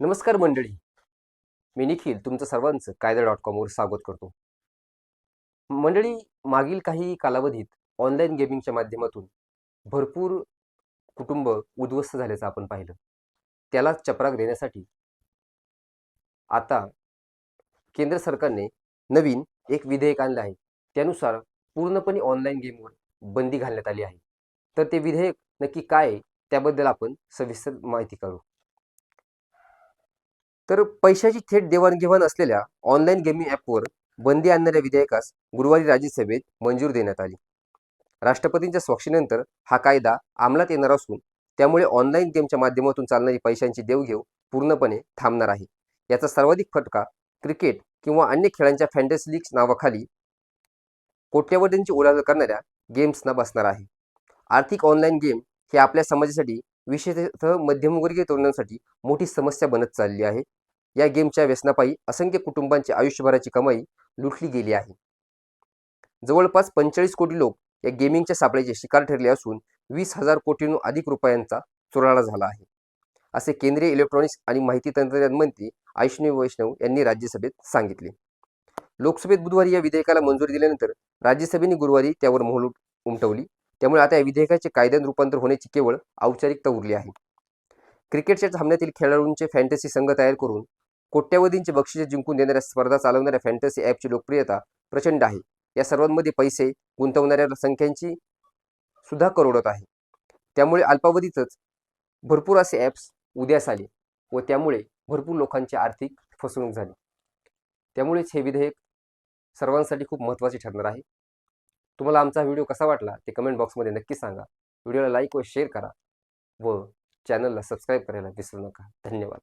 नमस्कार मंडळी. मी निखिल तुमचं सर्वांचं कायदा डॉट कॉमवर स्वागत करतो. मंडळी मागील काही कालावधीत ऑनलाईन गेमिंगच्या माध्यमातून भरपूर कुटुंब उद्ध्वस्त झाल्याचं आपण पाहिलं. त्याला चपराक देण्यासाठी आता केंद्र सरकारने नवीन एक विधेयक आणलं आहे. त्यानुसार पूर्णपणे ऑनलाईन गेमवर बंदी घालण्यात आली आहे. तर ते विधेयक नक्की काय त्याबद्दल आपण सविस्तर माहिती करू तर पैशाची थेट देवाणघेवाण असलेल्या ऑनलाईन गेमिंग ॲपवर बंदी आणणाऱ्या विधेयकास गुरुवारी राज्यसभेत मंजूर देण्यात आली. राष्ट्रपतींच्या स्वाक्षरीनंतर हा कायदा अंमलात येणार असून त्यामुळे ऑनलाईन गेमच्या माध्यमातून चालणारी पैशांची देवघेव पूर्णपणे थांबणार आहे. याचा सर्वाधिक फटका क्रिकेट किंवा अन्य खेळांच्या फॅन्टस लीग्स नावाखाली कोट्यवधींची उलाढाल करणाऱ्या गेम्सना बसणार आहे. आर्थिक ऑनलाईन गेम हे आपल्या समाजासाठी विशेषतः मध्यमवर्गीय तरुणांसाठी मोठी समस्या बनत चालली आहे. या गेमच्या व्यसनापायी असंख्य कुटुंबांची आयुष्यभराची कमाई लुटली गेली आहे. जवळपास पंचेचाळीस कोटी लोक या गेमिंगच्या सापळ्याचे शिकार ठरले असून वीस हजार कोटींहून अधिक रुपयांचा चुराडा झाला आहे. असे केंद्रीय इलेक्ट्रॉनिक्स आणि माहिती तंत्रज्ञान मंत्री आयुष्णी वैष्णव यांनी राज्यसभेत सांगितले. लोकसभेत बुधवारी या विधेयकाला मंजुरी दिल्यानंतर राज्यसभेने गुरुवारी त्यावर मोहर उमटवली. त्यामुळे आता या विधेयकाचे कायद्यात रूपांतर होण्याची केवळ औपचारिकता उरली आहे. क्रिकेटच्या सामन्यातील खेळाडूंचे फॅन्टसी संघ तयार करून कोट्यवधींचे बक्षिसे जिंकून देणाऱ्या स्पर्धा चालवणाऱ्या फॅन्टसी ॲपची लोकप्रियता प्रचंड आहे. या सर्वांमध्ये पैसे गुंतवणाऱ्या संख्यांची सुद्धा करोडत आहे. त्यामुळे अल्पावधीतच भरपूर असे ॲप्स उद्यास आले व त्यामुळे भरपूर लोकांची आर्थिक फसवणूक झाली. त्यामुळेच हे विधेयक सर्वांसाठी खूप महत्त्वाचे ठरणार आहे. तुम्हाला आमचा व्हिडिओ कसा वाटला ते कमेंट बॉक्समध्ये नक्की सांगा. व्हिडिओला लाईक व शेअर करा व चॅनलला सबस्क्राईब करायला विसरू नका. धन्यवाद.